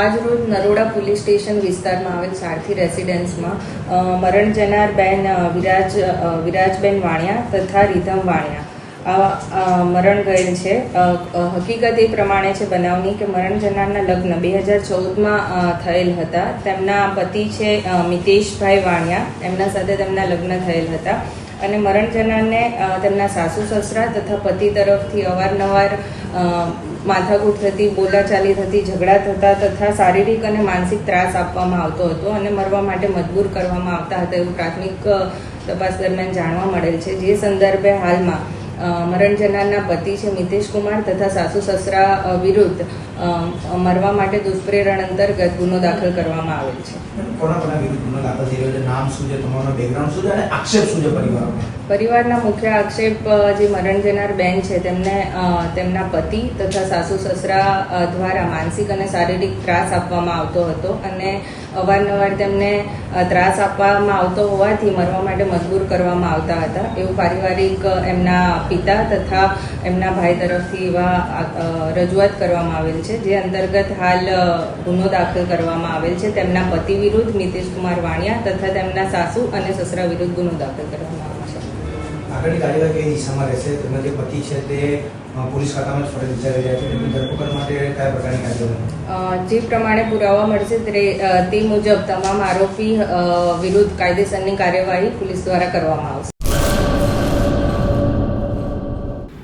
આજ રોજ Naroda police station વિસ્તારમાં આવેલ સારથી રેસિડેન્સમાં મરણ જનાર બેન વિરાજ વિરાજબેન વાણિયા તથા રીધમ વાણિયા. મરણ ગયેલ છે. હકીકત એ પ્રમાણે છે બનાવની કે મરણ જનારના લગ્ન બે હજાર ચૌદમાં થયેલ હતા. તેમના પતિ છે મિતેશભાઈ વાણિયા. એમના સાથે તેમના લગ્ન થયેલ હતા. અને મરણ જનારને તેમના સાસુ, સસરા તથા પતિ તરફથી અવારનવાર માથાકૂટ થતી, બોલાચાલી થતી, ઝઘડા થતા તથા શારીરિક અને માનસિક ત્રાસ આપવામાં આવતો હતો અને મરવા માટે મજબૂર કરવામાં આવતા હતા એવું પ્રાથમિક તપાસ દરમિયાન જાણવા મળેલ છે. જે સંદર્ભે હાલમાં મરણ જનારના પતિ છે મિતેશ કુમાર તથા સાસુ સસરા વિરુદ્ધ મરવા માટે દુષ્પ્રેરણ અંતર્ગત ગુનો દાખલ કરવામાં આવેલ છે. કોના કોના વિરુદ્ધ ગુનો દાખલ થઈ છે? નામ શું છે? તમારો બેકગ્રાઉન્ડ શું છે? અને આક્ષેપ શું છે પરિવારનો? પરિવારના મુખ્ય આક્ષેપ જે મરણ જનાર બેન છે તેમને તેમના પતિ તથા સાસુ સસરા દ્વારા માનસિક અને શારીરિક ત્રાસ આપવામાં આવતો હતો અને અવારનવાર તેમને ત્રાસ આપવામાં આવતો હોવાથી મરવા માટે મજબૂર કરવામાં આવતા હતા. એવું પારિવારિક એમના પિતા તથા એમના ભાઈ તરફથી એવા રજૂઆત કરવામાં આવેલ છે. જે અંતર્ગત હાલ ગુનો દાખલ કરવામાં આવેલ છે. તેમના પતિ વિરુદ્ધ નીતિશ કુમાર વાણિયા તથા તેમના સાસુ અને સસરા વિરુદ્ધ ગુનો દાખલ કરવામાં આવ્યો છે. આગળની કાર્યવાહી કઈ દિશામાં રહેશે? તેમના જે પતિ છે તે પોલીસ ખાતામાં ફરજ બજાવી રહ્યા છે. તેમની ધરપકડ માટે કયા પ્રકારની કાર્યવાહી જે પ્રમાણે પુરાવા મળશે તે મુજબ તમામ આરોપી વિરુદ્ધ કાયદેસરની કાર્યવાહી પોલીસ દ્વારા કરવામાં આવશે.